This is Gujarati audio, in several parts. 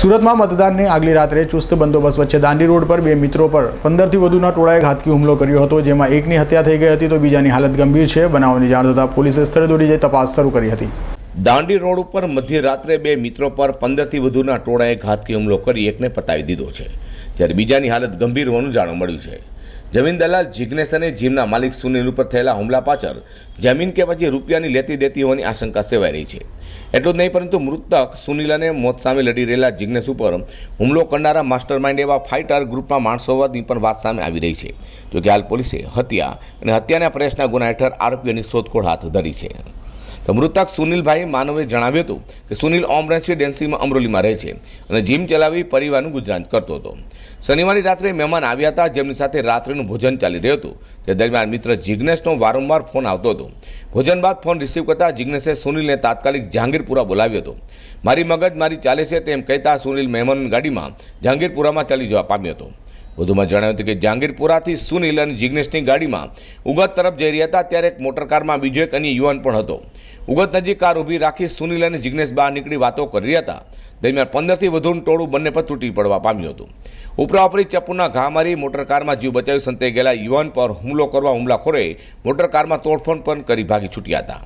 સુરતમાં મતદાનની આગલી રાત્રે ચુસ્ત બંદોબસ્ત વચ્ચે દાંડી રોડ પર બે મિત્રો પર પંદરથી વધુના ટોળાએ ઘાતકી હુમલો કર્યો હતો, જેમાં એકની હત્યા થઈ ગઈ હતી તો બીજાની હાલત ગંભીર છે. બનાવની જાણ થતાં પોલીસે સ્થળે દોડી જઈ તપાસ શરૂ કરી હતી. દાંડી રોડ ઉપર મધ્ય રાત્રે બે મિત્રો પર પંદરથી વધુના ટોળાએ ઘાતકી હુમલો કરી એકને પતાવી દીધો છે, જ્યારે બીજાની હાલત ગંભીર હોવાનું જાણવા મળ્યું છે. જમીન દલાલ જિજ્ઞેશ અને જીમના માલિક સુનિલ ઉપર થયેલા હુમલા પાછળ જમીન કે પછી રૂપિયાની લેતી દેતી હોવાની આશંકા સેવાઈ રહી છે. એટલું જ નહીં, પરંતુ મૃતક સુનિલ અને મોત સામે લડી રહેલા જિજ્ઞેશ ઉપર હુમલો કરનારા માસ્ટર માઇન્ડ એવા ફાઇટર ગ્રુપના માણસો હોવાની પણ વાત સામે આવી રહી છે. જોકે હાલ પોલીસે હત્યા અને હત્યાના પ્રયાસના ગુના હેઠળ આરોપીઓની શોધખોળ હાથ ધરી છે. તો મૃતક સુનિલભાઈ માનવે જણાવ્યું હતું કે સુનિલ ઓમ રેસિડેન્સીમાં અમરોલીમાં રહે છે અને જીમ ચલાવી પરિવારનું ગુજરાન કરતો હતો. શનિવારની રાત્રે મહેમાન આવ્યા હતા, જેમની સાથે રાત્રિનું ભોજન ચાલી રહ્યું હતું. તે દરમિયાન મિત્ર જિજ્ઞેશનો વારંવાર ફોન આવતો હતો. ભોજન બાદ ફોન રિસીવ કરતા જિજ્ઞેશે સુનિલને તાત્કાલિક જહાંગીરપુરા બોલાવ્યો હતો. મારી મગજ મારી ચાલે છે, તેમ કહેતા સુનિલ મહેમાનની ગાડીમાં જહાંગીરપુરામાં ચાલી જવા પામ્યો હતો. વધુમાં જણાવ્યું હતું કે જહાંગીરપુરાથી સુનિલ અને જિજ્ઞેશની ગાડીમાં ઉગત તરફ જઈ રહ્યા હતા, ત્યારે એક મોટરકારમાં બીજો એક અન્ય યુવાન પણ હતો. ઉગત નજીક કાર ઊભી રાખી સુનિલ અને જિજ્ઞેશ બહાર નીકળી વાતો કરી હતા. દરમિયાન પંદરથી વધુનું ટોળું બંને પર તૂટી પડવા પામ્યું હતું. ઉપરાઉપરી ચપ્પુના ઘા મારી મોટરકારમાં જીવ બચાવી સંતાઈ ગયેલા યુવાન પર હુમલો કરવા હુમલાખોરે મોટરકારમાં તોડફોડ પણ કરી ભાગી છૂટ્યા હતા.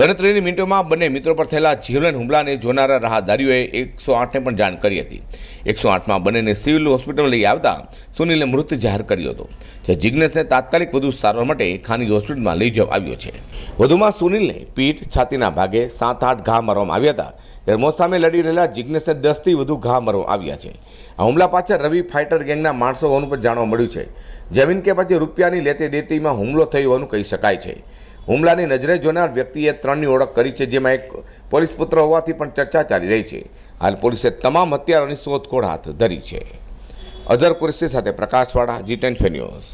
ગણતરીની મિનિટોમાં બંને મિત્રો પર થયેલા જીવલેણ હુમલાને જોનારા રાહદારીઓએ એકસો આઠને પણ જાણ કરી હતી. એકસો આઠમાં બંનેને સિવિલ હોસ્પિટલ લઈ આવતા સુનિલે મૃત જાહેર કર્યો હતો. જે જિજ્ઞેશને તાત્કાલિક વધુ સારવાર માટે ખાનગી હોસ્પિટલમાં લઈ જવા આવ્યો છે. વધુમાં સુનિલને પીઠ છાતીના ભાગે સાત આઠ ઘા મારવામાં આવ્યા હતા. ત્યારે મોત સામે લડી રહેલા જિજ્ઞેશને દસથી વધુ ઘા મારવામાં આવ્યા છે. આ હુમલા પાછળ રવિ ફાઇટર ગેંગના માણસો હોવાનું પણ જાણવા મળ્યું છે. જમીન કે પછી રૂપિયાની લેતી દેતીમાં હુમલો થયો હોવાનું કહી શકાય છે. હુમલાની નજરે જોનાર વ્યક્તિએ ત્રણની ઓળખ કરી છે, જેમાં એક પોલીસ પુત્ર હોવાથી પણ ચર્ચા ચાલી રહી છે. હાલ પોલીસે તમામ હત્યારોની શોધખોળ હાથ ધરી છે. અઝર કુરેશી સાથે પ્રકાશવાળા જી ટેન ન્યૂઝ.